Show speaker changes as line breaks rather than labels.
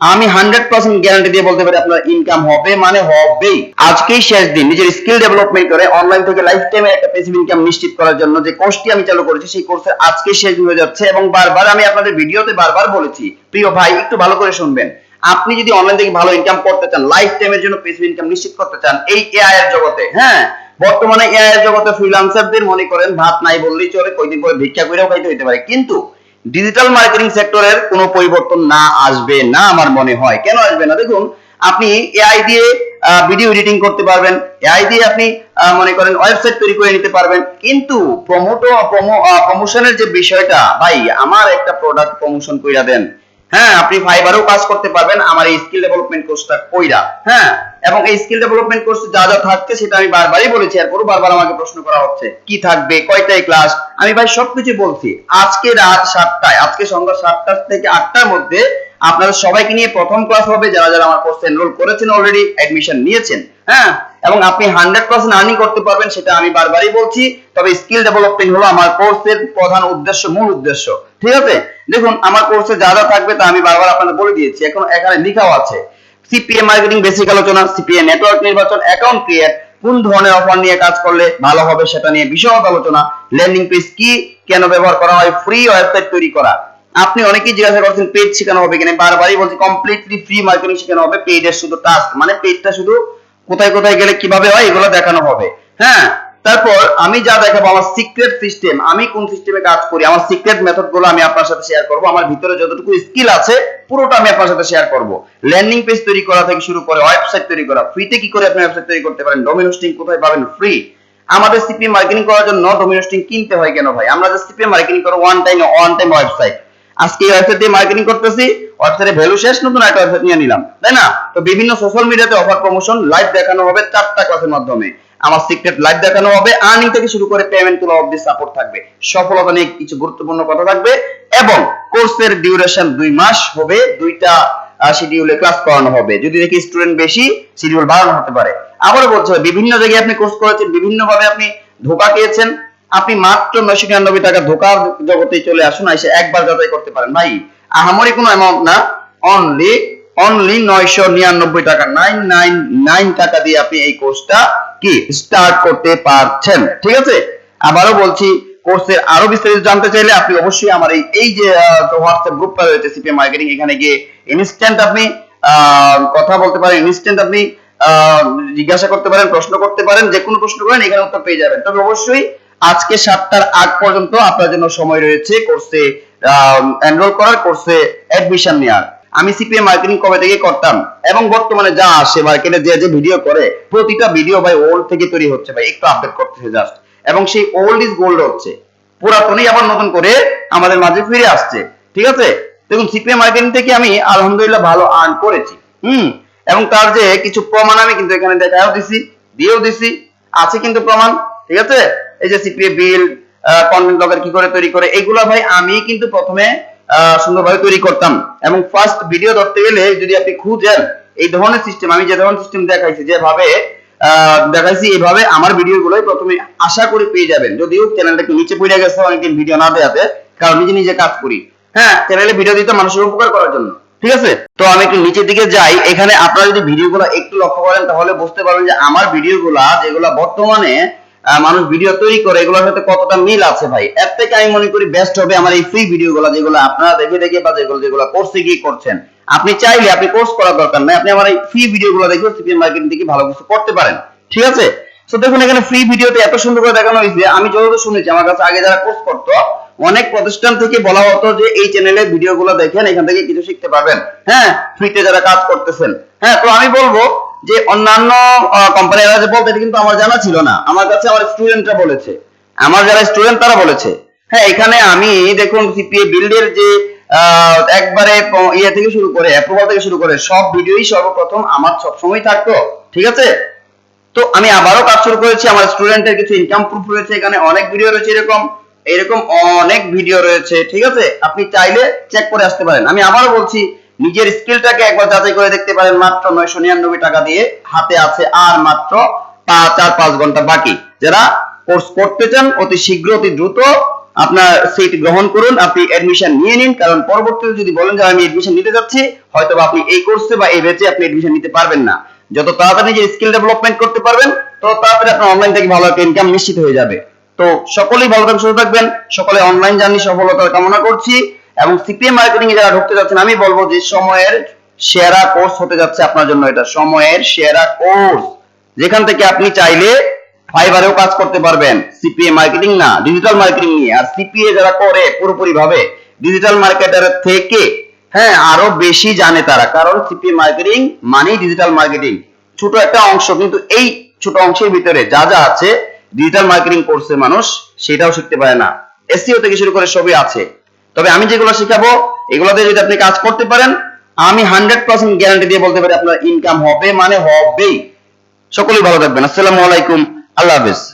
আমি hundred percent guarantee দিয়ে বলতে পারি আপনার ইনকাম হবে মানে হবেই। আজকেই শেষ দিন, নিজের স্কিল ডেভেলপমেন্ট করে অনলাইন থেকে লাইফ টাইমে একটা প্যাসিভ ইনকাম নিশ্চিত করার জন্য যে কোর্সটি আমি চালু করেছি, সেই কোর্সের আজকে শেষ হয়ে যাচ্ছে এবং বারবার আমি আপনাদের ভিডিওতে বারবার বলেছি, প্রিয় ভাই, একটু ভালো করে শুনবেন। আপনি যদি অনলাইন থেকে ভালো ইনকাম করতে চান লাইফ টাইমের জন্য প্যাসিভ ইনকাম নিশ্চিত করতে চান, এই এআই এর জগতে হ্যাঁ? বর্তমানে এআই এর জগতে ফ্রিল্যান্সারদের মনে করেন, ভাত নাই বললেই চলে, কয়দিন পরে ভিক্ষা করেও খাইতে হইতে পারে। কিন্তু ডিজিটাল মার্কেটিং সেক্টরের কোনো পরিবর্তন না আসবে না আমার মনে হয়। কেন আসবে না? দেখুন, আপনি এআই দিয়ে ভিডিও এডিটিং করতে পারবেন। এআই দিয়ে আপনি মনে করেন ওয়েবসাইট তৈরি করে নিতে পারবেন। কিন্তু প্রমোট প্রমোশনের যে বিষয়টা, ভাই, আমার একটা প্রোডাক্ট প্রমোশন কইরা দেন। হ্যাঁ আপনি ফাইবারেও কাজ করতে পারবেন। আমার এই স্কিল ডেভেলপমেন্ট কোর্সটা কইরা। হ্যাঁ এবং এই স্কিল ডেভেলপমেন্ট কোর্সে যা যা থাকছে সেটা আমি বারবারই বলেছি, এরপরও বারবার আমাকে প্রশ্ন করা হচ্ছে, কি থাকবে, কয়টায় ক্লাস আমি ভাই সবকিছু বলছি। আজকে রাত সাতটায়, আজকে সন্ধ্যা সাতটা থেকে আটটার মধ্যে আপনারা সবাইকে নিয়ে প্রথম ক্লাস হবে, যারা যারা আমার কোর্সে এনরোল করেছেন অলরেডি অ্যাডমিশন নিয়েছেন। হ্যাঁ এবং আপনি হান্ড্রেড পার্সেন্ট আর্নিং করতে পারবেন, সেটা আমি বারবারই বলছি। তবে স্কিল ডেভেলপমেন্ট হলো আমার কোর্সের প্রধান উদ্দেশ্য, মূল উদ্দেশ্য। ঠিক আছে? দেখুন, আমার কোর্সে যা যা থাকবে তা আমি বারবার আপনাদের বলে দিয়েছি। এখন এখানে লেখাও আছে। সিপিএ মার্কেটিং বেসিক আলোচনা সিপিএ নেটওয়ার্ক নির্বাচন অ্যাকাউন্ট ক্রিয়েট কোন ধরনের অফার নিয়ে কাজ করলে ভালো হবে সেটা নিয়ে বিশদ আলোচনা। ল্যান্ডিং পেজ কি, কেন ব্যবহার করা হয় ফ্রি ওয়েবসাইট তৈরি করা। আপনি অনেকেই জিজ্ঞাসা করছেন পেজ শেখানো হবে কিনা? বারবারই বলছি কমপ্লিটলি ফ্রি মার্কেটিং শেখানো হবে পেজের শুধু টাস্ক মানে পেজটা শুধু কোথায় কোথায় গেলে কীভাবে হয় এগুলো দেখানো হবে। হ্যাঁ? তারপর আমি যা দেখাবো, আমার সিক্রেট সিস্টেম আমি কোন সিস্টেমে কাজ করি, আমার সিক্রেট মেথডগুলো আমি আপনার সাথে শেয়ার করব, আমার ভিতরে যতটুকু স্কিল আছে, পুরোটা আমি আপনার সাথে শেয়ার করব। ল্যান্ডিং পেজ তৈরি করা থেকে শুরু করে ওয়েবসাইট তৈরি করা ফ্রিতে কি করে আপনি ওয়েবসাইট তৈরি করতে পারেন ডোমেন হোস্টিং কোথায় পাবেন ফ্রি আমাদের সিপিএম মার্কেটিং করার জন্য ডোমেন হোস্টিং কিনতে হয় কেন ভাই? আমরা যে সিপিএম মার্কেটিং করব one time one time website আজকে এই ওয়েবসাইট দিয়ে মার্কেটিং করতেছি ওয়েবসাইটে ভ্যালু শেষ, নতুন একটা ওয়েবসাইট নিয়ে নিলাম, তাই না? তো বিভিন্ন সোশ্যাল মিডিয়াতে অফার প্রমোশন লাইভ দেখানো হবে চারটা ক্লাসের মাধ্যমে। আমার সিক্রেট লাইভ দেখানো হবে আর্নিং থেকে শুরু করে পেমেন্ট তোলা অবধি সাপোর্ট থাকবে। সফলতা নিয়ে কিছু গুরুত্বপূর্ণ কথা থাকবে এবং কোর্সের ডিউরেশন দুই মাস হবে, দুইটা শিডিউলে ক্লাস করানো হবে। যদি দেখি স্টুডেন্ট বেশি শিডিউল বাড়ানো হতে পারে। আবারও হবে বিভিন্ন জায়গায় আপনি কোর্স করেছেন বিভিন্ন ভাবে আপনি ধোকা খেয়েছেন আপনি মাত্র নয়শো নিরানব্বই টাকা ধোকার জগতে চলে আসুন এসে একবার যাচাই করতে পারেন। ভাই, আহামরি কোনো অ্যামাউন্ট না। অনলি অনলি নয়শো নিরানব্বই টাকা। নাইন নাইন নাইন টাকা দিয়ে আপনি এই কোর্সটা কি? স্টার্ট করতে পারছেন। ঠিক আছে? আবারও বলছি কোর্সের আরও বিস্তারিত জানতে চাইলে আপনি অবশ্যই আমার এই এই যে হোয়াটসঅ্যাপ গ্রুপটা রয়েছে সিপিএম মার্কেটিং এখানে গিয়ে ইনস্ট্যান্ট আপনি কথা বলতে পারেন ইনস্ট্যান্ট আপনি জিজ্ঞাসা করতে পারেন, প্রশ্ন করতে পারেন যে কোনো প্রশ্ন করেন, এখানে উত্তর পেয়ে যাবেন। তবে অবশ্যই আজকে সাতটার আগ পর্যন্ত আপনার জন্য সময় রয়েছে কোর্সে এনরোল করার, কোর্সে অ্যাডমিশন নেওয়ার আমি সিপিএম মার্কেটিং কবে থেকে করতাম? এবং বর্তমানে যা আসে মার্কেটে যে যে ভিডিও করে, প্রতিটা ভিডিও ভাই ওল্ড থেকে তৈরি হচ্ছে ভাই, একটু আপডেট করতেছে জাস্ট এবং সেই ওল্ড ইজ গোল্ড হচ্ছে। পুরাতনই আবার নতুন করে আমাদের মাঝে ফিরে আসছে। ঠিক আছে? দেখুন সিপিএম মার্কেটিং থেকে আমি আলহামদুলিল্লাহ ভালো আর্ন করেছি। হুম? এবং তার যে কিছু প্রমাণ আমি কিন্তু এখানে দেখাও দিছি, দিয়েও দিছি। আছে কিন্তু প্রমাণ, ঠিক আছে? এই যে সিপিএ বিল কন্টেন্ট ব্লগার কি করে তৈরি করে, এগুলা ভাই আমি কিন্তু প্রথমে সুন্দরভাবে তৈরি করতাম। এবং ফার্স্ট ভিডিও ধরতে গেলে যদি আপনি খুঁজেন, এই ধরনের সিস্টেম আমি যে ধরনের সিস্টেম দেখাইছি, যেভাবে দেখাইছি, এইভাবে আমার ভিডিও গুলোই প্রথমে আশা করি পেয়ে যাবেন। যদিও চ্যানেলটা একটু নিচে পড়ে গেছে অনেকদিন ভিডিও না দেওয়াতে কারণ নিজে নিজে কাজ করি। হ্যাঁ চ্যানেলে ভিডিও দিতে মানুষের উপকার করার জন্য, ঠিক আছে? তো আমি একটু নিচের দিকে যাই, এখানে আপনারা যদি ভিডিও ভিডিওগুলো একটু লক্ষ্য করেন, তাহলে বুঝতে পারবেন যে আমার ভিডিওগুলা যেগুলা বর্তমানে মানুষ ভিডিও তৈরি করে, এগুলোর সাথে কতটা মিল আছে ভাই? এর থেকে আমি মনে করি বেস্ট হবে আমার এই ফ্রি ভিডিওগুলো যেগুলো আপনারা দেখে দেখে বা যেগুলো যেগুলো কোর্সে গিয়ে করছেন। আপনি চাইলে আপনি কোর্স করার দরকার নাই, আপনি আমার এই ফ্রি ভিডিওগুলো দেখে সিপিএম মার্কেটিং থেকে ভালো কিছু করতে পারেন। ঠিক আছে? তো দেখুন, এখানে ফ্রি ভিডিওতে এত সুন্দর করে দেখানো হয়েছে। আমি যতদূর শুনেছি, আমার কাছে আগে যারা কোর্স করতো, অনেক প্রতিষ্ঠান থেকে বলা হতো যে এই চ্যানেলে ভিডিওগুলো দেখেন, এখান থেকে কিছু শিখতে পারবেন। হ্যাঁ? ফ্রিতে যারা কাজ করতেছেন। হ্যাঁ তো আমি বলব যে অন্যান্য কোম্পানিরা যে বলতে কিন্তু আমার জানা ছিল না। আমার কাছে আমার স্টুডেন্টরা বলেছে। আমার যারা স্টুডেন্ট তারা বলেছে। হ্যাঁ এখানে আমি, দেখুন সিপিএ বিল্ডের যে একবারে ইয়ে থেকে শুরু করে অ্যাপ্রুভাল থেকে শুরু করে, সব ভিডিওই সর্বপ্রথম আমার সবসময় থাকতো। ঠিক আছে? তো আমি আবারও কাজ শুরু করেছি। আমার স্টুডেন্টের কিছু ইনকাম প্রুফ রয়েছে এখানে। অনেক ভিডিও রয়েছে এরকম। এরকম অনেক ভিডিও রয়েছে। ঠিক আছে? আপনি চাইলে চেক করে আসতে পারেন। আমি আবারও বলছি নিজের স্কিলটাকে একবার যাচাই করে দেখতে পারেন মাত্র নয়শো নিরানব্বই টাকা দিয়ে হাতে আছে আর মাত্র চার পাঁচ ঘণ্টা বাকি। যারা কোর্স করতে চান, অতি শীঘ্র, অতি দ্রুত আপনার সিট গ্রহণ করুন, আপনি অ্যাডমিশন নিয়ে নিন, কারণ পরবর্তীতে যদি বলেন যে আমি অ্যাডমিশন নিতে যাচ্ছি হয়তো বা আপনি এই কোর্সে বা এই ব্যাচে আপনি অ্যাডমিশন নিতে পারবেন না। যত তাড়াতাড়ি নিজের স্কিল ডেভেলপমেন্ট করতে পারবেন, তত তাড়াতাড়ি আপনার অনলাইন থেকে ভালো একটা ইনকাম নিশ্চিত হয়ে যাবে। তো সকলেই ভালো থাকবেন, সুস্থ থাকবেন, সকলে অনলাইন জার্নি সফলতার কামনা করছি। এবং সিপিএম মার্কেটিং এ যারা ঢুকতে যাচ্ছেন, আমি বলব যে সময়ের সেরা কোর্স হতে যাচ্ছে আপনার জন্য এটা। সময়ের সেরা কোর্স যেখান থেকে আপনি চাইলে ফাইবারেও কাজ করতে পারবেন। সিপিএ মার্কেটিং না ডিজিটাল মার্কেটিং নিয়ে। আর সিপিএ যারা করে পুরোপুরি ভাবে ডিজিটাল মার্কেটার থেকে হ্যাঁ আরও বেশি জানে তারা। কারণ সিপিএ মার্কেটিং মানেই ডিজিটাল মার্কেটিং ছোট একটা অংশ, কিন্তু এই ছোট অংশের ভিতরে যা যা আছে ডিজিটাল মার্কেটিং করছে মানুষ সেটাও শিখতে পারে না। এসিও থেকে শুরু করে সবই আছে। তবে আমি যেগুলো শেখাবো এগুলোতে যদি আপনি কাজ করতে পারেন, আমি হান্ড্রেড পার্সেন্ট গ্যারান্টি দিয়ে বলতে পারি আপনার ইনকাম হবে মানে হবেই। সকলেই ভালো থাকবেন। আসসালামু আলাইকুম। আল্লাহ হাফেজ।